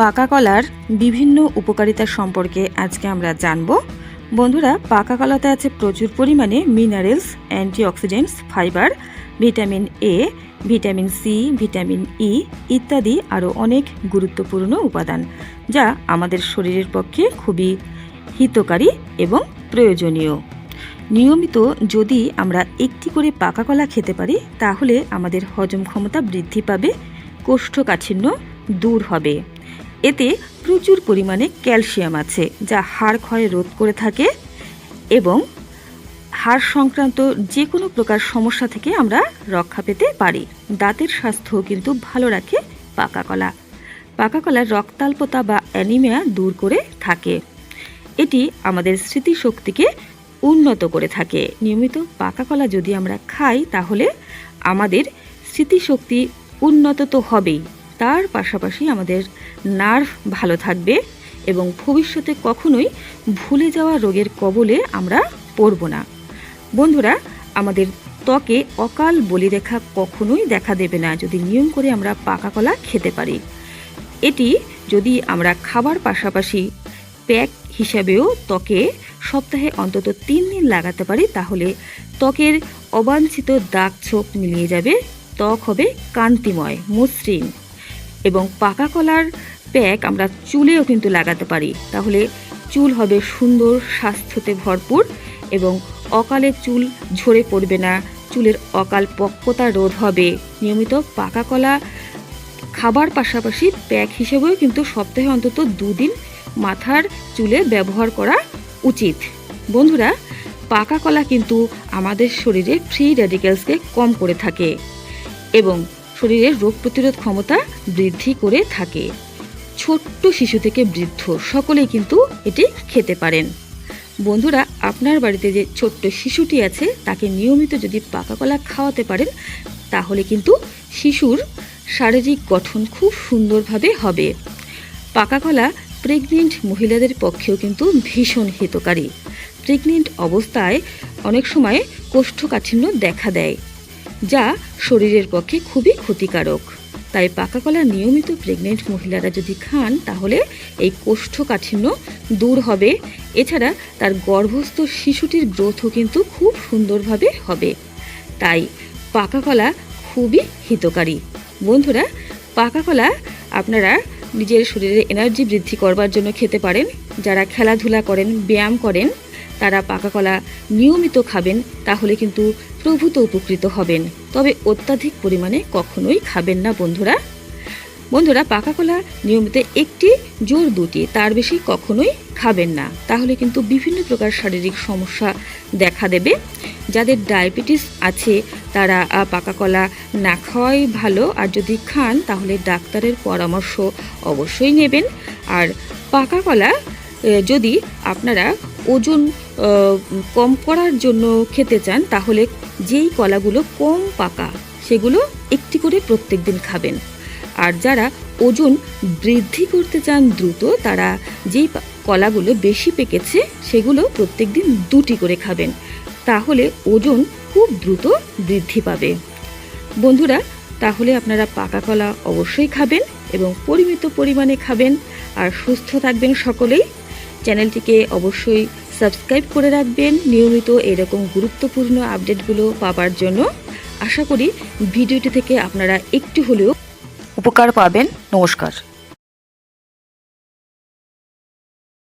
পাকা কলার বিভিন্ন উপকারিতা সম্পর্কে আজকে আমরা জানব। বন্ধুরা, পাকা কলাতে আছে প্রচুর পরিমাণে minerals antioxidants fibre vitamin A vitamin C vitamin E ইত্যাদি আরও অনেক গুরুত্বপূর্ণ উপাদান, যা আমাদের শরীরের পক্ষে খুবই হিতকারী এবং প্রয়োজনীয়। নিয়মিত যদি আমরা একটি করে পাকা কলা খেতে পারি, তাহলে আমাদের হজম ক্ষমতা বৃদ্ধি পাবে, কোষ্ঠকাঠিন্য দূর হবে। এতে প্রচুর পরিমাণে ক্যালসিয়াম আছে, যা হাড় ক্ষয় রোধ করে থাকে এবং হাড় সংক্রান্ত যে কোনো প্রকার সমস্যা থেকে আমরা রক্ষা পেতে পারি। দাঁতের স্বাস্থ্য কিন্তু ভালো রাখে পাকা কলা। পাকা কলা রক্তাল্পতা বা অ্যানিমিয়া দূর করে থাকে। এটি আমাদের স্মৃতিশক্তিকে উন্নত করে থাকে। নিয়মিত পাকা কলা যদি আমরা খাই, তাহলে আমাদের স্মৃতিশক্তি উন্নত তো হবেই। তার পাশাপাশি আমাদের নার্ভ ভালো থাকবে এবং ভবিষ্যতে কখনোই ভুলে যাওয়া রোগের কবলে আমরা পড়ব না। বন্ধুরা, আমাদের ত্বকে অকাল বলিরেখা কখনোই দেখা দেবে না যদি নিয়ম করে আমরা পাকা কলা খেতে পারি। এটি যদি আমরা খাবার পাশাপাশি প্যাক হিসাবেও ত্বকে সপ্তাহে অন্তত তিন দিন লাগাতে পারি, তাহলে ত্বকের অবাঞ্ছিত দাগ ছোপ মিলিয়ে যাবে। ত্বক হবে কান্তিময় মসৃণ। এবং পাকা কলার প্যাক আমরা চুলেও কিন্তু লাগাতে পারি। তাহলে চুল হবে সুন্দর, স্বাস্থ্যতে ভরপুর এবং অকালে চুল ঝরে পড়বে না, চুলের অকাল পক্কতা রোধ হবে। নিয়মিত পাকা কলা খাবার পাশাপাশি প্যাক হিসেবেও কিন্তু সপ্তাহে অন্তত দুদিন মাথার চুলে ব্যবহার করা উচিত। বন্ধুরা পাকা কলা কিন্তু আমাদের শরীরে ফ্রি র্যাডিক্যালসকে কম করে থাকে এবং শরীরের রোগ প্রতিরোধ ক্ষমতা বৃদ্ধি করে থাকে। ছোট্ট শিশু থেকে বৃদ্ধ সকলেই কিন্তু এটি খেতে পারেন। বন্ধুরা, আপনার বাড়িতে যে ছোট্ট শিশুটি আছে, তাকে নিয়মিত যদি পাকা কলা খাওয়াতে পারেন, তাহলে কিন্তু শিশুর শারীরিক গঠন খুব সুন্দরভাবে হবে। পাকা কলা প্রেগনেন্ট মহিলাদের পক্ষেও কিন্তু ভীষণ হিতকারী। প্রেগনেন্ট অবস্থায় অনেক সময় কোষ্ঠকাঠিন্য দেখা দেয়। যা শরীরের পক্ষে খুবই ক্ষতিকারক। তাই পাকা কলা নিয়মিত প্রেগনেন্ট মহিলারা যদি খান, তাহলে এই কোষ্ঠকাঠিন্য দূর হবে। এছাড়া তার গর্ভস্থ শিশুটির গ্রোথও কিন্তু খুব সুন্দরভাবে হবে। তাই পাকা কলা খুবই হিতকারী। বন্ধুরা, পাকা কলা আপনারা নিজের শরীরে এনার্জি বৃদ্ধি করবার জন্য খেতে পারেন। যারা খেলাধুলা করেন, ব্যায়াম করেন তারা পাকা কলা নিয়মিত খাবেন, তাহলে কিন্তু প্রভূত উপকৃত হবেন। তবে অত্যাধিক পরিমাণে কখনোই খাবেন না বন্ধুরা। বন্ধুরা, পাকা কলা নিয়মিত একটি জোর দুটি, তার বেশি কখনোই খাবেন না। তাহলে কিন্তু বিভিন্ন প্রকার শারীরিক সমস্যা দেখা দেবে। যাদের ডায়াবেটিস আছে, তারা পাকা কলা না খাওয়াই ভালো। আর যদি খান, তাহলে ডাক্তারের পরামর্শ অবশ্যই নেবেন। আর পাকা কলা যদি আপনারা ওজন কম করার জন্য খেতে চান, তাহলে যেই কলাগুলো কম পাকা, সেগুলো একটি করে প্রত্যেক দিন খাবেন। আর যারা ওজন বৃদ্ধি করতে চান দ্রুত, তারা যেই কলাগুলো বেশি পেকেছে, সেগুলো প্রত্যেক দিন দুটি করে খাবেন। তাহলে ওজন খুব দ্রুত বৃদ্ধি পাবে। বন্ধুরা, তাহলে আপনারা পাকা কলা অবশ্যই খাবেন এবং পরিমিত পরিমাণে খাবেন। আর সুস্থ থাকবেন সকলেই। চ্যানেলটিকে অবশ্যই সাবস্ক্রাইব করে রাখবেন। নিয়মিত এরকম গুরুত্বপূর্ণ আপডেটগুলো পাবার জন্য আশা করি ভিডিওটি থেকে আপনারা একটু হলেও উপকার পাবেন। নমস্কার।